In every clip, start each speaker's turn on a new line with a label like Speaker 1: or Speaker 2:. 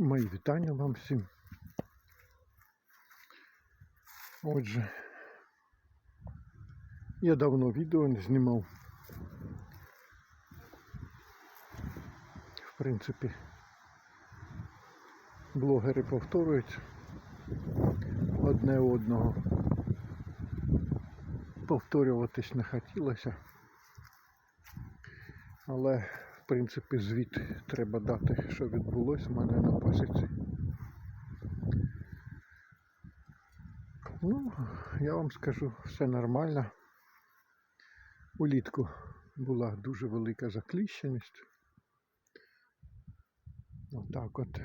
Speaker 1: Мої вітання вам всім. Отже, я давно відео не знімав. В принципі, блогери повторюють одне одного. Повторюватись не хотілося. Але, принципі, звіт треба дати, що відбулось в мене на пасіці. Ну, я вам скажу, все нормально. Улітку була дуже велика закліщеність. Отак от.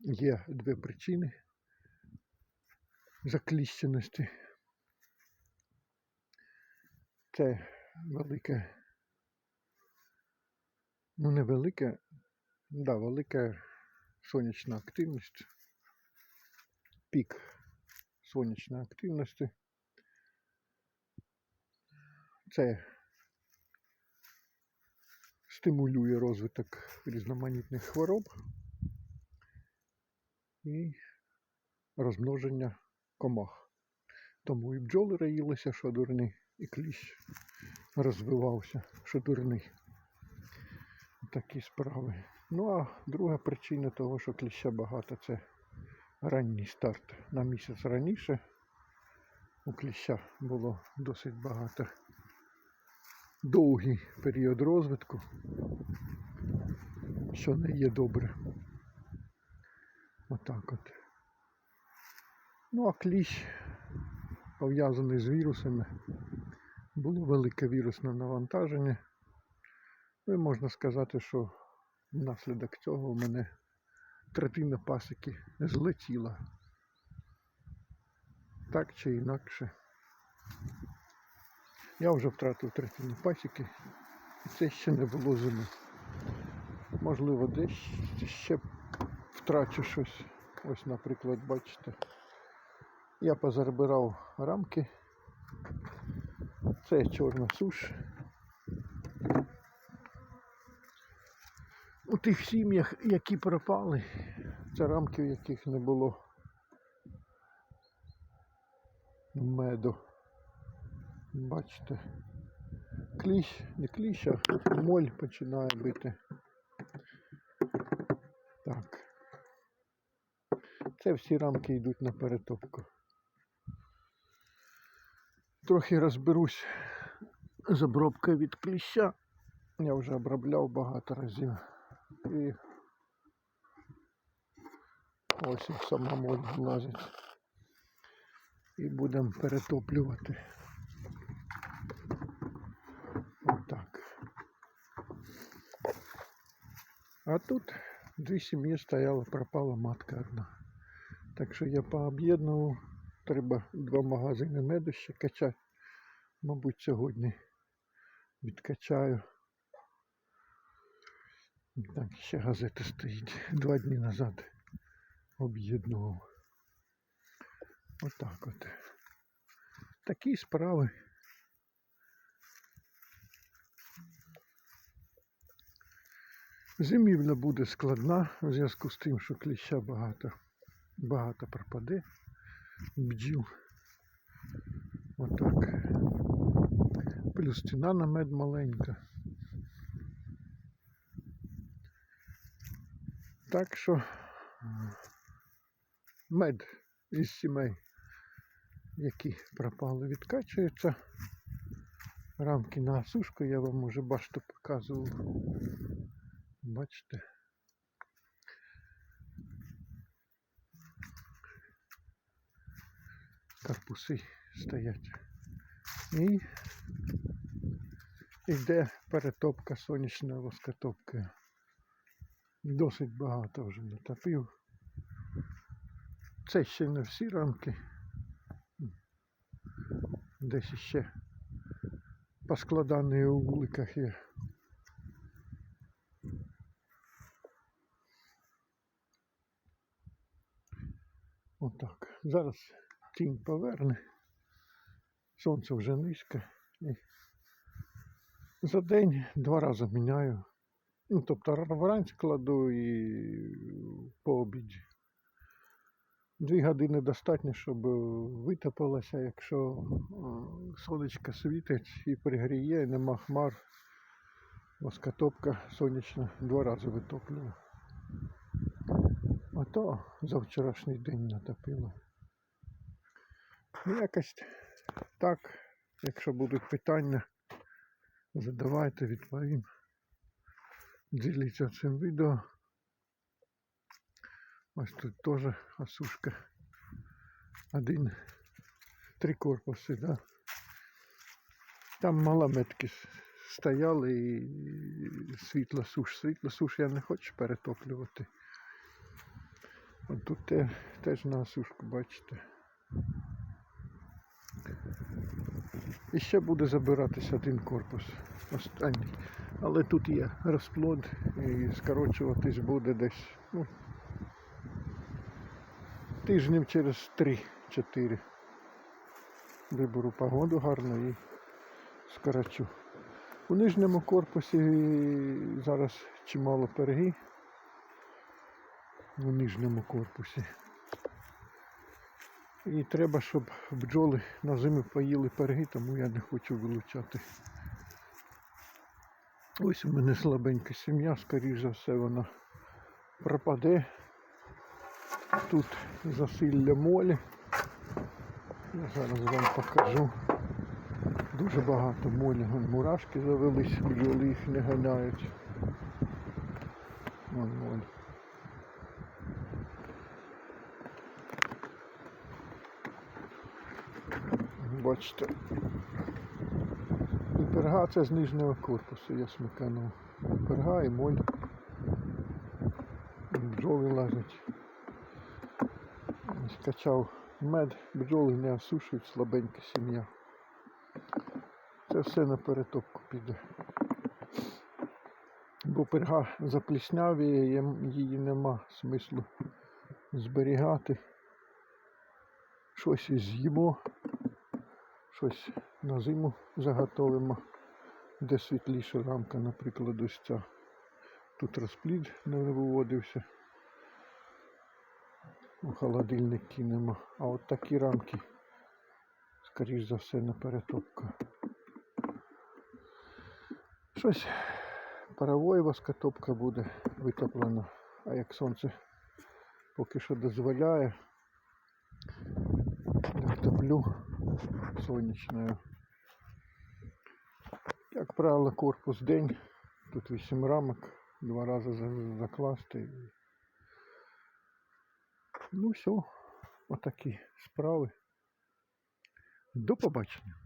Speaker 1: Є дві причини закліщеності. Це велике, ну не велике, да, велика сонячна активність, пік сонячної активності. Це стимулює розвиток різноманітних хвороб і розмноження комах. Тому і бджоли роїлися, що дурні, і кліщ розвивався, що дурний. Такі справи. Ну а друга причина того, що кліща багато, це ранній старт. На місяць раніше у кліща було досить багато. Довгий період розвитку, що не є добре. Отак от. Ну а кліщ пов'язаний з вірусами. Було велике вірусне навантаження. Ну і можна сказати, що внаслідок цього у мене третина пасіки злетіла. Так чи інакше. Я вже втратив третину пасіки, і це ще не було зими. Можливо, десь ще втрачу щось. Ось, наприклад, бачите. Я позабирав рамки. Це чорна суш. У тих сім'ях, які пропали, це рамки, в яких не було меду. Бачите, кліщ, не кліщ, а моль починає бити. Так. Це всі рамки йдуть на перетопку. Трохи розберусь з обробкою від кліща. Я вже обробляв багато разів. І ось і сама моль влазить. І будемо перетоплювати. Отак. А тут дві сім'ї стояла, пропала матка одна. Так що я пооб'єднував. Треба два магазини меду ще качати. Мабуть, сьогодні відкачаю. Так, ще газета стоїть. Два дні назад об'єднував. Отак от. Такі справи. Зимівля буде складна в зв'язку з тим, що кліща багато, багато пропаде бджіл. Отак. Плюс ціна на мед маленька. Так що мед із сімей, які пропали, відкачуються. Рамки на сушку я вам уже башту показував. Бачите. Карпуси стоять. І йде перетопка сонячною воскотопкою. Досить багато вже натопив. Це ще не всі рамки. Десь ще поскладані у вуликах є. Отак. Зараз тінь поверне. Сонце вже низьке. І за день два рази міняю Ну, тобто вранці кладу і по обіді. Дві години достатньо, щоб витопилося, якщо сонечко світить і пригріє, і нема хмар. Воскотопка сонячна два рази витоплює. А то за вчорашній день натопило. Ну, якось так, якщо будуть питання, задавайте, відповім. Діліться цим відео. Ось тут теж осушка. Один, три корпуси, да. Там малометки стояли і світло суш. Світло суш я не хочу перетоплювати. От тут теж на осушку, бачите. І ще буде забиратися один корпус. Останній. Але тут є розплод і скорочуватись буде десь ну, тижнів через 3-4. Виберу погоду гарну і скорочу. У нижньому корпусі зараз чимало перги. У нижньому корпусі. І треба, щоб бджоли на зиму поїли перги, тому я не хочу вилучати. Ось у мене слабенька сім'я, скоріш за все вона пропаде. Тут засилля молі. Я зараз вам покажу. Дуже багато молі. Мурашки завелись, бджоли їх не ганяють. Вон моль. Бачите. І перга це з нижнього корпусу, я смиканув. Перга і моль. Бджоли лазять. Скачав мед, бджоли не осушують, слабенька сім'я. Це все на перетопку піде. Бо перга запліснявіє, її нема смислу зберігати. Щось з'їмо, щось на зиму заготовимо, де світліша рамка, наприклад, ось ця. Тут розплід не виводився. У холодильник кинемо. А от такі рамки, скоріш за все, на перетопку. Щось паровою воскотопка буде витоплена. А як сонце поки що дозволяє, топлю сонячною. Як правило, корпус день. Тут 8 рамок, два рази закласти. Ну все, отакі справи. До побачення.